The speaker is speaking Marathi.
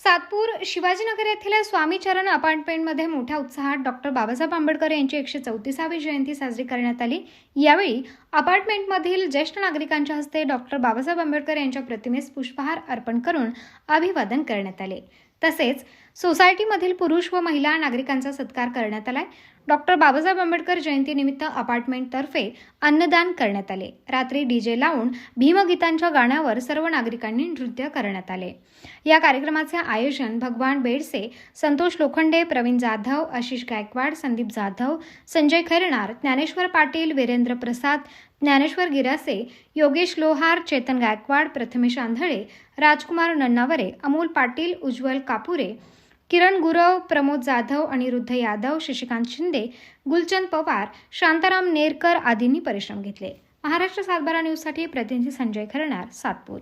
सातपूर शिवाजीनगर येथील स्वामीचरण अपार्टमेंटमध्ये मोठ्या उत्साहात डॉक्टर बाबासाहेब आंबेडकर यांची एकशे चौतीसावी जयंती साजरी करण्यात आली. यावेळी अपार्टमेंटमधील ज्येष्ठ नागरिकांच्या हस्ते डॉक्टर बाबासाहेब आंबेडकर यांच्या प्रतिमेस पुष्पहार अर्पण करून अभिवादन करण्यात आले. तसेच सोसायटीमधील पुरुष व महिला नागरिकांचा सत्कार करण्यात आलाय. डॉक्टर बाबासाहेब आंबेडकर जयंतीनिमित्त अपार्टमेंटतर्फे अन्नदान करण्यात आले. रात्री डीजे लावून भीमगीतांच्या गाण्यावर सर्व नागरिकांनी नृत्य करण्यात आले. या कार्यक्रमाचे आयोजन भगवान बेडसे संतोष लोखंडे प्रवीण जाधव आशिष गायकवाड संदीप जाधव संजय खैरनार ज्ञानेश्वर पाटील वीरेंद्र प्रसाद ज्ञानेश्वर गिरासे योगेश लोहार चेतन गायकवाड प्रथमेश आंधळे राजकुमार नन्नावरे अमोल पाटील उज्ज्वल कापुरे किरण गुरव प्रमोद जाधव अनिरुद्ध यादव शशिकांत शिंदे गुलचंद पवार शांताराम नेरकर आदींनी परिश्रम घेतले. महाराष्ट्र सातबारा न्यूजसाठी प्रतिनिधी संजय खरणार सातपूर.